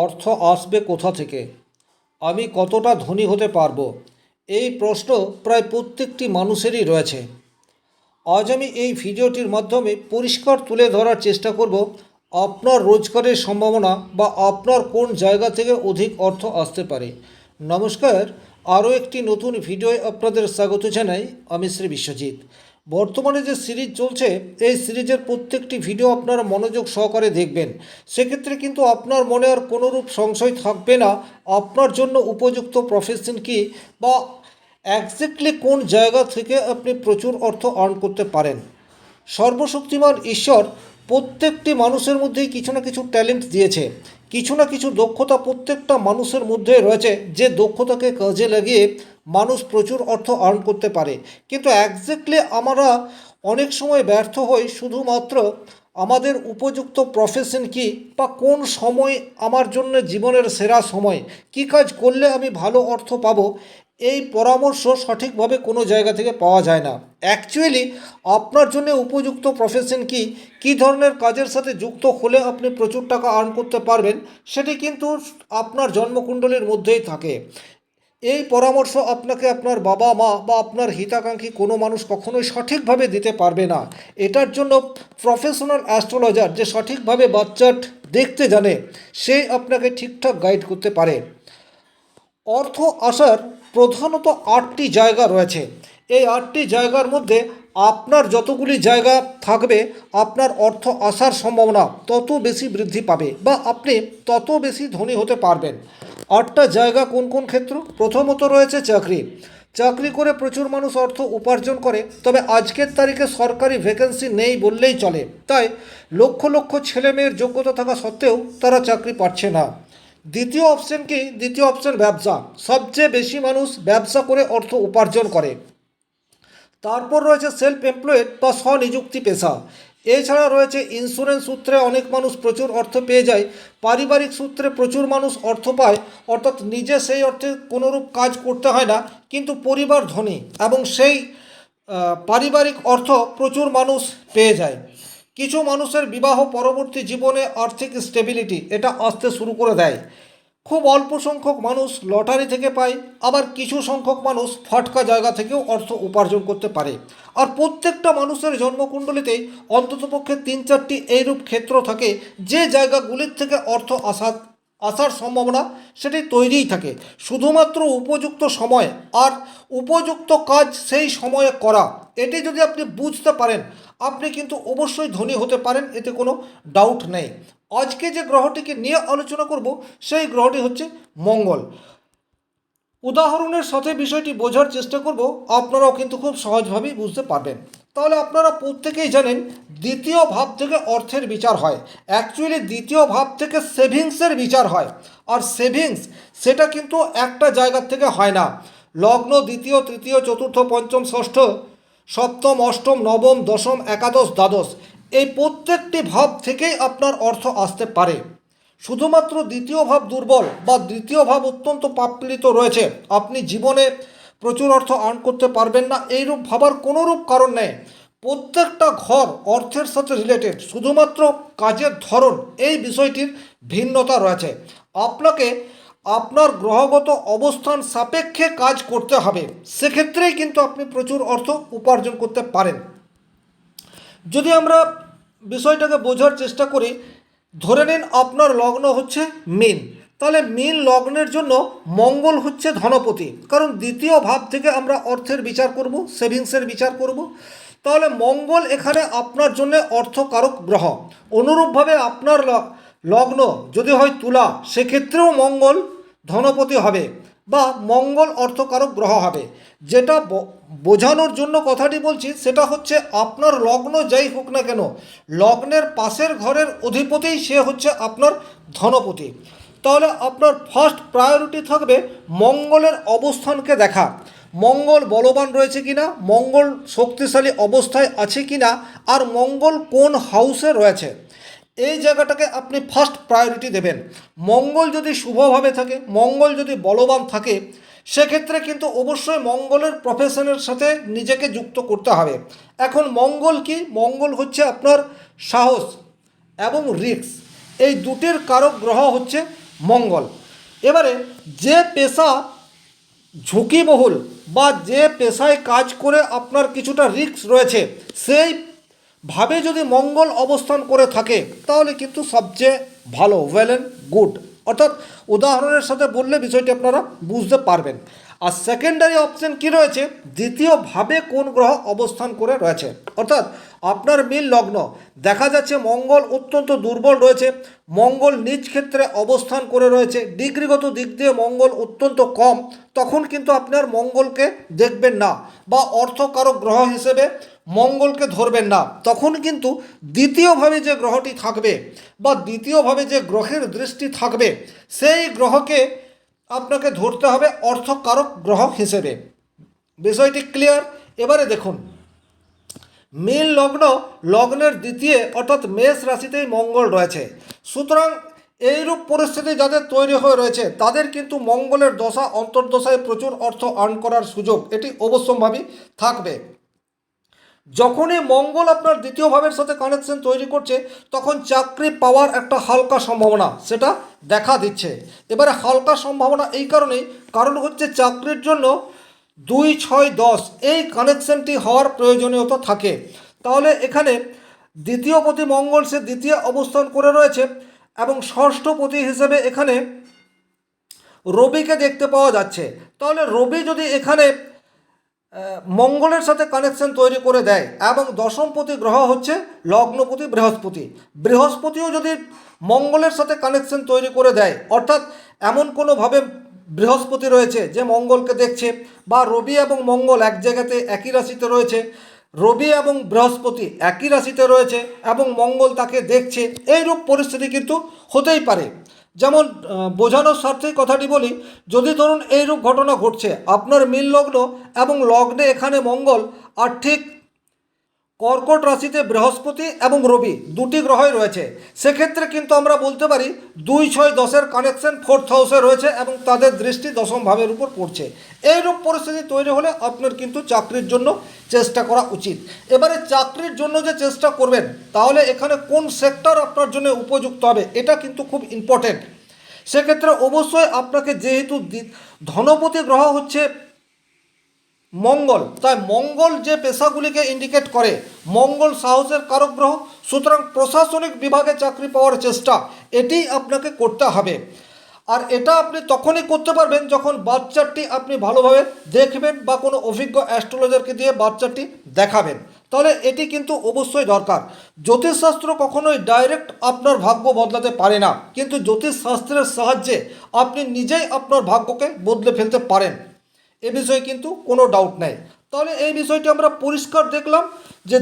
অর্থ আসবে কোথা থেকে? আমি কতটা ধনী হতে পারব? এই প্রশ্ন প্রায় প্রত্যেকটি মানুষেরই রয়েছে। আজ আমি এই ভিডিওটির মাধ্যমে পরিষ্কার তুলে ধরার চেষ্টা করব আপনার রোজগারের সম্ভাবনা বা আপনার কোন জায়গা থেকে অধিক অর্থ আসতে পারে। নমস্কার, আরও একটি নতুন ভিডিওয় আপনাদের স্বাগত জানাই আমি শ্রী বিশ্বজিৎ। বর্তমানে যে সিরিজ চলছে, এই সিরিজের প্রত্যেকটি ভিডিও আপনারা মনোযোগ সহকারে দেখবেন। সেক্ষেত্রে কিন্তু আপনার মনে আর কোনোরূপ সংশয় থাকবে না, আপনার জন্য উপযুক্ত প্রফেশন কি বা একজ্যাক্টলি কোন জায়গা থেকে আপনি প্রচুর অর্থ আর্ন করতে পারেন। সর্বশক্তিমান ঈশ্বর প্রত্যেকটি মানুষের মধ্যেই কিছু না কিছু ট্যালেন্ট দিয়েছে। কিছু না কিছু দক্ষতা প্রত্যেকটা মানুষের মধ্যে রয়েছে, যে দক্ষতাকে কাজে লাগিয়ে মানুষ প্রচুর অর্থ আর্ন করতে পারে। কিন্তু একজ্যাক্টলি আমরা অনেক সময় ব্যর্থ হই শুধুমাত্র আমাদের উপযুক্ত প্রফেশন কি বা কোন সময় আমার জন্য জীবনের সেরা সময়? কি কাজ করলে আমি ভালো অর্থ পাবো? এই পরামর্শ সঠিকভাবে কোনো জায়গা থেকে পাওয়া যায় না। অ্যাকচুয়ালি আপনার জন্য উপযুক্ত প্রফেশন কি? কী ধরনের কাজের সাথে যুক্ত হলে আপনি প্রচুর টাকা আর্ন করতে পারবেন? সেটি কিন্তু আপনার জন্মকুণ্ডলীর মধ্যেই থাকে। এই পরামর্শ আপনাকে আপনার বাবা, মা বা আপনার হিতাকাঙ্ক্ষী কোনো মানুষ কখনোই সঠিকভাবে দিতে পারবে না। এটার জন্য প্রফেশনাল অ্যাস্ট্রোলজার যে সঠিকভাবে বাচ্চাট দেখতে জানে, সে আপনাকে ঠিকঠাক গাইড করতে পারে। অর্থ আসার প্রধানত আটটি জায়গা রয়েছে। এই আটটি জায়গার মধ্যে আপনার যতগুলি জায়গা থাকবে, আপনার অর্থ আসার সম্ভাবনা তত বেশি বৃদ্ধি পাবে বা আপনি তত বেশি ধনী হতে পারবেন। আটটা জায়গা কোন কোন ক্ষেত্র? প্রথমত রয়েছে চাকরি। চাকরি করে প্রচুর মানুষ অর্থ উপার্জন করে, তবে আজকের তারিখে সরকারি ভ্যাকেন্সি নেই বললেই চলে। তাই লক্ষ লক্ষ ছেলে মেয়ের যোগ্যতা থাকা সত্ত্বেও তারা চাকরি পাচ্ছে না। দ্বিতীয় অপশন কি? দ্বিতীয় অপশন ব্যবসা। সবচেয়ে বেশি মানুষ ব্যবসা করে অর্থ উপার্জন করে। তারপর রয়েছে সেলফ এমপ্লয়েড বা স্বনিযুক্তি পেশা। এছাড়া রয়েছে ইন্স্যুরেন্স সূত্রে অনেক মানুষ প্রচুর অর্থ পেয়ে যায়, পারিবারিক সূত্রে প্রচুর মানুষ অর্থ পায়, অর্থাৎ নিজে সেই অর্থে কোনোরূপ কাজ করতে হয় না, কিন্তু পরিবার ধনী এবং সেই পারিবারিক অর্থ প্রচুর মানুষ পেয়ে যায়। কিছু মানুষের বিবাহ পরবর্তী জীবনে আর্থিক স্টেবিলিটি এটা আসতে শুরু করে দেয়। খুব অল্প সংখ্যক মানুষ লটারি থেকে পায়, আবার কিছু সংখ্যক মানুষ ফটকা জায়গা থেকেও অর্থ উপার্জন করতে পারে। আর প্রত্যেকটা মানুষের জন্মকুণ্ডলিতেই অন্ততপক্ষে তিন চারটি এইরূপ ক্ষেত্র থাকে, যে জায়গাগুলির থেকে অর্থ আসা আসার সম্ভাবনা সেটি তৈরিই থাকে। শুধুমাত্র উপযুক্ত সময় আর উপযুক্ত কাজ সেই সময়ে করা, এটি যদি আপনি বুঝতে পারেন, আপনি কিন্তু অবশ্যই ধনী হতে পারেন, এতে কোনো ডাউট নেই। আজকে যে গ্রহটিকে নিয়ে আলোচনা করব, সেই গ্রহটি হচ্ছে মঙ্গল। উদাহরণের সাথে বিষয়টি বোঝার চেষ্টা করব, আপনারাও কিন্তু খুব সহজভাবেই বুঝতে পারবেন। তাহলে আপনারা প্রত্যেকেই জানেন, দ্বিতীয় ভাব থেকে অর্থের বিচার হয়। অ্যাকচুয়ালি দ্বিতীয় ভাব থেকে সেভিংসের বিচার হয়। আর সেভিংস, সেটা কিন্তু একটা জায়গা থেকে হয় না। লগ্ন দ্বিতীয়, তৃতীয়, চতুর্থ, পঞ্চম, ষষ্ঠ, সপ্তম, অষ্টম, নবম, দশম, একাদশ, দ্বাদশ এই প্রত্যেকটি ভাব থেকেই আপনার অর্থ আসতে পারে। শুধুমাত্র দ্বিতীয় ভাব দুর্বল বা দ্বিতীয় ভাব অত্যন্ত পাপপীড়িত রয়েছে। আপনি জীবনে প্রচুর অর্থ আর্ন করতে পারবেন না। এইরূপ ভাবার কোনোরূপ কারণ নেই। প্রত্যেকটা ঘর অর্থের সাথে রিলেটেড শুধুমাত্র কাজের ধরন, এই বিষয়টির ভিন্নতা রয়েছে। আপনাকে আপনার গ্রহগত অবস্থান সাপেক্ষে কাজ করতে হবে। সেক্ষেত্রেই কিন্তু আপনি প্রচুর অর্থ উপার্জন করতে পারেন। যদি আমরা বিষয়টাকে বোঝার চেষ্টা করি। ধরে নিন আপনার লগ্ন হচ্ছে মিন। তাহলে মিন লগ্নের জন্য মঙ্গল হচ্ছে ধনপতি। কারণ দ্বিতীয় ভাব থেকে আমরা অর্থের বিচার করব, সেভিংসের বিচার করব। তাহলে মঙ্গল এখানে আপনার জন্য অর্থকারক গ্রহ। অনুরূপভাবে আপনার লগ্ন যদি হয় তুলা, সেক্ষেত্রেও মঙ্গল ধনপতি হবে। বা মঙ্গল অর্থকারক গ্রহ হবে। যেটা বোঝানোর জন্য কথাটি বলছি, সেটা হচ্ছে আপনার লগ্ন যাই হোক না কেন, লগ্নের পাশের ঘরের অধিপতিই সে হচ্ছে আপনার ধনপতি। তাহলে আপনার ফার্স্ট প্রায়োরিটি থাকবে মঙ্গলের অবস্থানকে দেখা। মঙ্গল বলবান রয়েছে কিনা, মঙ্গল শক্তিশালী অবস্থায় আছে কিনা, আর মঙ্গল কোন হাউসে রয়েছে। এই জায়গাটাকে আপনি ফার্স্ট প্রায়োরিটি দেবেন। মঙ্গল যদি শুভভাবে থাকে, মঙ্গল যদি বলবান থাকে, সেক্ষেত্রে কিন্তু অবশ্যই মঙ্গলের প্রফেশনের সাথে নিজেকে যুক্ত করতে হবে। এখন মঙ্গল কি? মঙ্গল হচ্ছে আপনার সাহস এবং রিক্স এই দুটির কারক গ্রহ হচ্ছে মঙ্গল। এবারে যে পেশা ঝুঁকিবহুল বা যে পেশায় কাজ করে আপনার কিছুটা রিস্ক রয়েছে, সেই ভাবে যদি মঙ্গল অবস্থান করে থাকে, তাহলে কিন্তু সবচেয়ে ভালো ওয়েল অ্যান্ড গুড অর্থাৎ উদাহরণের সাথে বললে বিষয়টি আপনারা বুঝতে পারবেন। আর সেকেন্ডারি অপশন কি রয়েছে? দ্বিতীয়ভাবে কোন গ্রহ অবস্থান করে রয়েছে? অর্থাৎ আপনার মিল লগ্ন, দেখা যাচ্ছে মঙ্গল অত্যন্ত দুর্বল রয়েছে, মঙ্গল নিজ ক্ষেত্রে অবস্থান করে রয়েছে, ডিগ্রিগত দিক দিয়ে মঙ্গল অত্যন্ত কম, তখন কিন্তু আপনার মঙ্গলকে দেখবেন না, বা অর্থকারক গ্রহ হিসেবে মঙ্গলকে ধরবেন না। তখন কিন্তু দ্বিতীয়ভাবে যে গ্রহটি থাকবে বা দ্বিতীয়ভাবে যে গ্রহের দৃষ্টি থাকবে, সেই গ্রহকে আপনাকে ধরতে হবে অর্থকারক গ্রহ হিসেবে। বিষয়টি ক্লিয়ার এবারে দেখুন। মীন লগ্ন লগ্নের দ্বিতীয় অর্থাৎ মেষ রাশিতেই মঙ্গল রয়েছে। সুতরাং এইরূপ পরিস্থিতি যাদের তৈরি হয়ে রয়েছে, তাদের কিন্তু মঙ্গলের দশা, অন্তর্দশায় প্রচুর অর্থ আর্ন করার সুযোগ, এটি অবশ্যম্ভাবী থাকবে। যখনই মঙ্গল আপনার দ্বিতীয় ভাবের সাথে কানেকশন তৈরি করছে, তখন চাকরি পাওয়ার একটা হালকা সম্ভাবনা সেটা দেখা দিচ্ছে। এবারে হালকা সম্ভাবনা এই কারণেই, কারণ হচ্ছে চাকরির জন্য দুই, ছয়, দশ, এই কানেকশনটি হওয়ার প্রয়োজনীয়তা থাকে। তাহলে এখানে দ্বিতীয় পতি মঙ্গল সে দ্বিতীয় অবস্থান করে রয়েছে এবং ষষ্ঠ পতি হিসেবে এখানে রবিকে দেখতে পাওয়া যাচ্ছে। তাহলে রবি যদি এখানে মঙ্গলের সাথে কানেকশন তৈরি করে দেয় এবং দশমপতি গ্রহ হচ্ছে লগ্নপতি, বৃহস্পতি। বৃহস্পতিও যদি মঙ্গলের সাথে কানেকশন তৈরি করে দেয়, অর্থাৎ এমন কোনোভাবে বৃহস্পতি রয়েছে যে মঙ্গলকে দেখছে, বা রবি এবং মঙ্গল এক জায়গাতে একই রাশিতে রয়েছে, রবি এবং বৃহস্পতি একই রাশিতে রয়েছে এবং মঙ্গল তাকে দেখছে, এইরূপ পরিস্থিতি কিন্তু হতেই পারে। যেমন বোঝানোর স্বার্থে কথাটি বলি, যদি ধরুন এইরূপ ঘটনা ঘটছে, আপনার মিল লগ্ন এবং লগ্নে এখানে মঙ্গল, আর ঠিক কর্কট রাশিতে বৃহস্পতি এবং রবি দুটি গ্রহই রয়েছে। সেক্ষেত্রে কিন্তু আমরা বলতে পারি দুই, ছয়, দশের কানেকশন ফোর্থ হাউসে রয়েছে এবং তাদের দৃষ্টি দশম ভাবের উপর পড়ছে। এইরূপ পরিস্থিতি তৈরি হলে আপনার কিন্তু চাকরির জন্য চেষ্টা করা উচিত। এবারে চাকরির জন্য যে চেষ্টা করবেন, তাহলে এখানে কোন সেক্টর আপনার জন্য উপযুক্ত হবে, এটা কিন্তু খুব ইম্পর্টেন্ট সেক্ষেত্রে অবশ্যই আপনাকে যেহেতু ধনপতি গ্রহ হচ্ছে মঙ্গল। তাই মঙ্গল যে পেশাগুলিকে ইন্ডিকেট করে, মঙ্গল সাহসের কারক গ্রহ সুতরাং প্রশাসনিক বিভাগে চাকরি পাওয়ার চেষ্টা এটি আপনাকে করতে হবে। আর এটা আপনি তখনই করতে পারবেন যখন বাচ্চাটি আপনি ভালোভাবে দেখবেন বা কোনো অভিজ্ঞ অ্যাস্ট্রোলজারকে দিয়ে বাচ্চাটি দেখাবেন। তাহলে এটি কিন্তু অবশ্যই দরকার। জ্যোতিষশাস্ত্র কখনোই ডাইরেক্ট আপনার ভাগ্য বদলাতে পারে না। কিন্তু জ্যোতিষশাস্ত্রের সাহায্যে আপনি নিজেই আপনার ভাগ্যকে বদলে ফেলতে পারেন। এ বিষয়ে কিন্তু কোনো ডাউট নেই। তাহলে এই বিষয়টি আমরা পরিষ্কার দেখলাম যে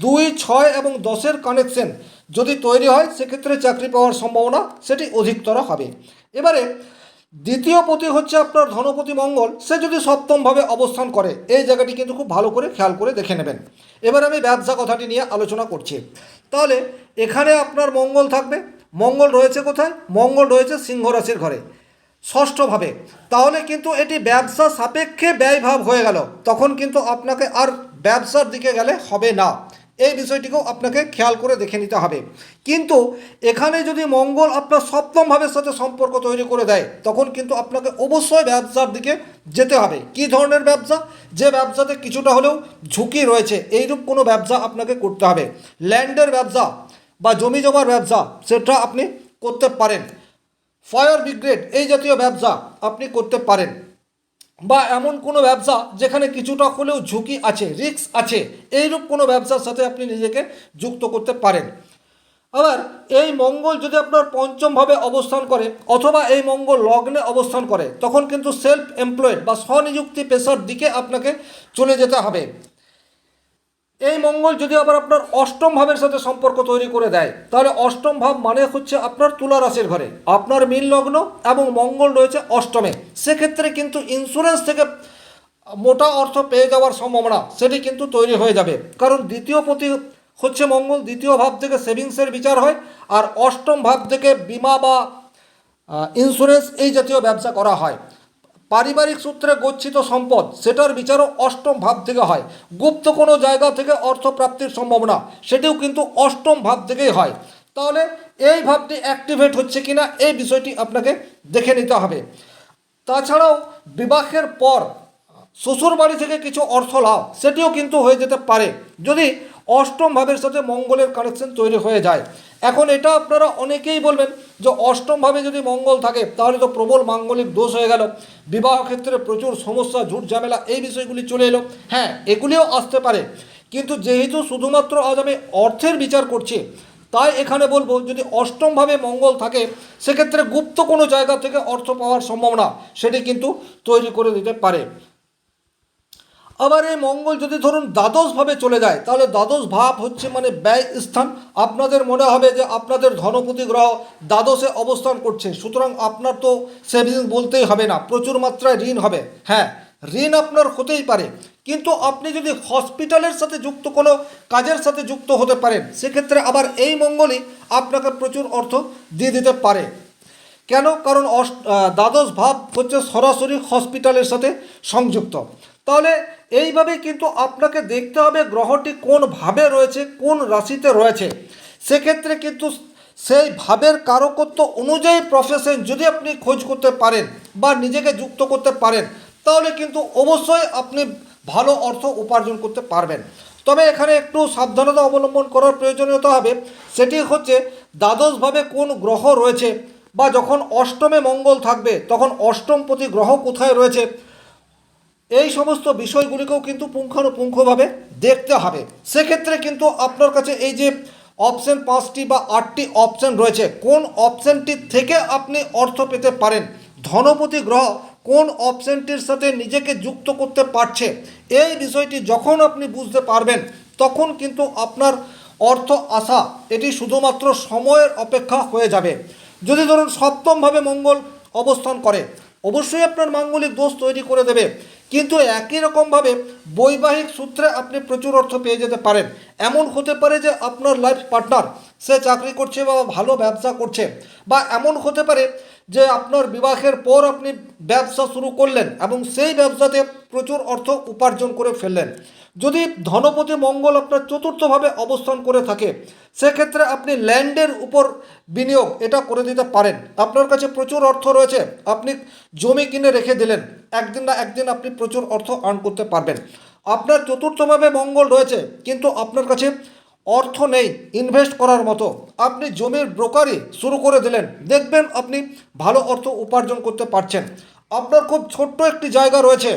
দুই, ছয় এবং দশের কানেকশন যদি তৈরি হয়, সেক্ষেত্রে চাকরি পাওয়ার সম্ভাবনা সেটি অধিকতর হবে। এবারে দ্বিতীয় পতি হচ্ছে আপনার ধনপতি মঙ্গল। সে যদি সপ্তমভাবে অবস্থান করে, এই জায়গাটি কিন্তু খুব ভালো করে খেয়াল করে দেখে নেবেন। এবার আমি ব্যবসা কথাটি নিয়ে আলোচনা করছি। তাহলে এখানে আপনার মঙ্গল থাকবে। মঙ্গল রয়েছে কোথায়? মঙ্গল রয়েছে সিংহ ঘরে। ষষ্ঠভাবে। তাহলে কিন্তু এটি ব্যবসা সাপেক্ষে ব্যয়ভাব হয়ে গেল। তখন কিন্তু আপনাকে আর ব্যবসার দিকে গেলে হবে না। এই বিষয়টিকেও আপনাকে খেয়াল করে দেখে নিতে হবে। কিন্তু এখানে যদি মঙ্গল আপনার সপ্তম ভাবের সাথে সম্পর্ক তৈরি করে দেয়, তখন কিন্তু আপনাকে অবশ্যই ব্যবসার দিকে যেতে হবে। কি ধরনের ব্যবসা? যে ব্যবসাতে কিছুটা হলেও ঝুঁকি রয়েছে, এইরূপ কোনো ব্যবসা আপনাকে করতে হবে। ল্যান্ডের ব্যবসা বা জমি জমার ব্যবসা, সেটা আপনি করতে পারেন। ফায়ার ব্রিগেড এই জাতীয় ব্যবসা আপনি করতে পারেন। বা এমন কোনো ব্যবসা যেখানে কিছুটা হলেও ঝুঁকি আছে রিস্ক আছে, এইরূপ কোনো ব্যবসার সাথে আপনি নিজেকে যুক্ত করতে পারেন। আবার এই মঙ্গল যদি আপনার পঞ্চমভাবে অবস্থান করে, অথবা এই মঙ্গল লগ্নে অবস্থান করে, তখন কিন্তু সেলফ এমপ্লয়েড বা স্বনিযুক্তি পেশার দিকে আপনাকে চলে যেতে হবে। এই মঙ্গল যদি আবার আপনার অষ্টম ভাবের সাথে সম্পর্ক তৈরি করে দেয়, তাহলে অষ্টম ভাব মানে হচ্ছে আপনার তুলা রাশির ঘরে। আপনার মিল লগ্ন এবং মঙ্গল রয়েছে অষ্টমে। সেক্ষেত্রে কিন্তু ইন্স্যুরেন্স থেকে মোটা অর্থ পেয়ে যাওয়ার সম্ভাবনা সেটি কিন্তু তৈরি হয়ে যাবে। কারণ দ্বিতীয় প্রতি হচ্ছে মঙ্গল, দ্বিতীয় ভাব থেকে সেভিংসের বিচার হয় আর অষ্টম ভাব থেকে বিমা বা ইন্স্যুরেন্স এই জাতীয় ব্যবসা করা হয়। পারিবারিক সূত্রে গচ্ছিত সম্পদ, সেটার বিচারও অষ্টম ভাব থেকে হয়। গুপ্ত কোনো জায়গা থেকে অর্থ প্রাপ্তির সম্ভাবনা, সেটিও কিন্তু অষ্টম ভাব থেকেই হয়। তাহলে এই ভাবটি অ্যাক্টিভেট হচ্ছে কিনা, এই বিষয়টি আপনাকে দেখে নিতে হবে। তাছাড়াও বিবাহের পর শ্বশুর বাড়ি থেকে কিছু অর্থ লাভ, সেটিও কিন্তু হয়ে যেতে পারে। যদি অষ্টম ভাবের সাথে মঙ্গলের কানেকশন তৈরি হয়ে যায়। এখন এটা আপনারা অনেকেই বলবেন যে অষ্টম ভাবে যদি মঙ্গল থাকে, তাহলে তো প্রবল মাঙ্গলিক দোষ হয়ে গেল। বিবাহ ক্ষেত্রে প্রচুর সমস্যা, ঝুট ঝামেলা, এই বিষয়গুলি চলে এলো। হ্যাঁ এগুলিও আসতে পারে। কিন্তু যেহেতু শুধুমাত্র আজ আমি অর্থের বিচার করছি, তাই এখানে বলব যদি অষ্টমভাবে মঙ্গল থাকে, সেক্ষেত্রে গুপ্ত কোনো জায়গা থেকে অর্থ পাওয়ার সম্ভাবনা, সেটি কিন্তু তৈরি করে দিতে পারে। আবার এই মঙ্গল যদি ধরুন দ্বাদশভাবে চলে যায়, তাহলে দ্বাদশ ভাব হচ্ছে মানে ব্যয় স্থান। আপনাদের মনে হবে যে আপনাদের ধনপতি গ্রহ দ্বাদশে অবস্থান করছে, সুতরাং আপনার তো সেভিংস বলতেই হবে না, প্রচুর মাত্রায় ঋণ হবে। হ্যাঁ ঋণ আপনার হতেই পারে, কিন্তু আপনি যদি হসপিটালের সাথে যুক্ত কোনো কাজের সাথে যুক্ত হতে পারেন, সেক্ষেত্রে আবার এই মঙ্গলই আপনাকে প্রচুর অর্থ দিয়ে দিতে পারে। কেন? কারণ অষ্ট দ্বাদশ ভাব হচ্ছে সরাসরি হসপিটালের সাথে সংযুক্ত। তাহলে এইভাবে কিন্তু আপনাকে দেখতে হবে গ্রহটি কোন ভাবে রয়েছে, কোন রাশিতে রয়েছে। সেক্ষেত্রে কিন্তু সেই ভাবের কারকত্ব অনুযায়ী প্রফেশন যদি আপনি খোঁজ করতে পারেন বা নিজেকে যুক্ত করতে পারেন, তাহলে কিন্তু অবশ্যই আপনি ভালো অর্থ উপার্জন করতে পারবেন। তবে এখানে একটু সাবধানতা অবলম্বন করার প্রয়োজনীয়তা হবে, সেটি হচ্ছে দ্বাদশভাবে কোন গ্রহ রয়েছে বা যখন অষ্টমে মঙ্গল থাকবে, তখন অষ্টমপতি গ্রহ কোথায় রয়েছে এই সমস্ত বিষয়গুলিকেও কিন্তু পুঙ্খানুপুঙ্খভাবে দেখতে হবে। সেক্ষেত্রে কিন্তু আপনার কাছে এই যে অপশন পাঁচটি বা আটটি অপশন রয়েছে, কোন অপশনটি থেকে আপনি অর্থ পেতে পারেন? ধনপতি গ্রহ কোন অপশনটির সাথে নিজেকে যুক্ত করতে পারছে? এই বিষয়টি যখন আপনি বুঝতে পারবেন, তখন কিন্তু আপনার অর্থ আসা, এটি শুধুমাত্র সময়ের অপেক্ষা হয়ে যাবে। যদি ধরুন সপ্তমভাবে মঙ্গল অবস্থান করে, অবশ্যই আপনার মাঙ্গলিক দোষ তৈরি করে দেবে। কিন্তু একই রকমভাবে বৈবাহিক সূত্রে আপনি প্রচুর অর্থ পেয়ে যেতে পারেন। এমন হতে পারে যে আপনার লাইফ পার্টনার, সে চাকরি করছে বা ভালো ব্যবসা করছে, বা এমন হতে পারে যে আপনার বিবাহের পর আপনি ব্যবসা শুরু করলেন এবং সেই ব্যবসাতে প্রচুর অর্থ উপার্জন করে ফেললেন। যদি ধনপতি মঙ্গল আপনার চতুর্থভাবে অবস্থান করে থাকে, সেক্ষেত্রে আপনি ল্যান্ডের উপর বিনিয়োগ এটা করে দিতে পারেন। আপনার কাছে প্রচুর অর্থ রয়েছে, আপনি জমি কিনে রেখে দিলেন, একদিন না একদিন আপনি প্রচুর অর্থ আর্ন করতে পারবেন। আপনার চতুর্থভাবে মঙ্গল রয়েছে, কিন্তু আপনার কাছে অর্থ নেই ইনভেস্ট করার মতো। আপনি জমির ব্রোকারি শুরু করে দিলেন, দেখবেন আপনি ভালো অর্থ উপার্জন করতে পারছেন। আপনার খুব ছোট্ট একটি জায়গা রয়েছে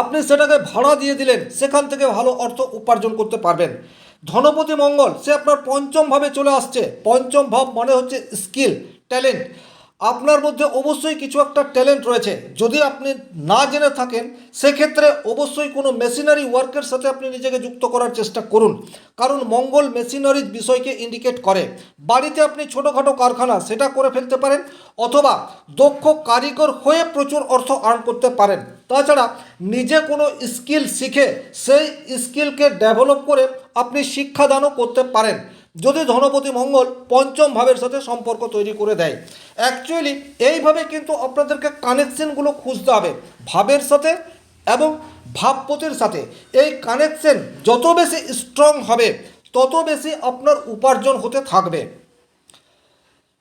আপনি সেটাকে ভাড়া দিয়ে দিলেন, সেখান থেকে ভালো অর্থ উপার্জন করতে পারবেন। ধনপতি মঙ্গল, সে আপনার পঞ্চম ভাবে চলে আসছে। পঞ্চম ভাব মানে হচ্ছে স্কিল ট্যালেন্ট আপনার মধ্যে অবশ্যই কিছু একটা ট্যালেন্ট রয়েছে। যদি আপনি না জেনে থাকেন, সেক্ষেত্রে অবশ্যই কোনো মেশিনারি ওয়ার্কের সাথে আপনি নিজেকে যুক্ত করার চেষ্টা করুন। কারণ মঙ্গল মেশিনারির বিষয়কে ইন্ডিকেট করে। বাড়িতে আপনি ছোটোখাটো কারখানা, সেটা করে ফেলতে পারেন, অথবা দক্ষ কারিগর হয়ে প্রচুর অর্থ আর্ন করতে পারেন। তাছাড়া নিজে কোনো স্কিল শিখে, সেই স্কিলকে ডেভেলপ করে আপনি শিক্ষাদানও করতে পারেন। যদি ধনপতি মঙ্গল পঞ্চম ভাবের সাথে সম্পর্ক তৈরি করে দেয় অ্যাকচুয়ালি এইভাবে কিন্তু আপনাদেরকে কানেকশনগুলো খুঁজতে হবে, ভাবের সাথে এবং ভাবপতির সাথে। এই কানেকশন যত বেশি স্ট্রং হবে, তত বেশি আপনার উপার্জন হতে থাকবে।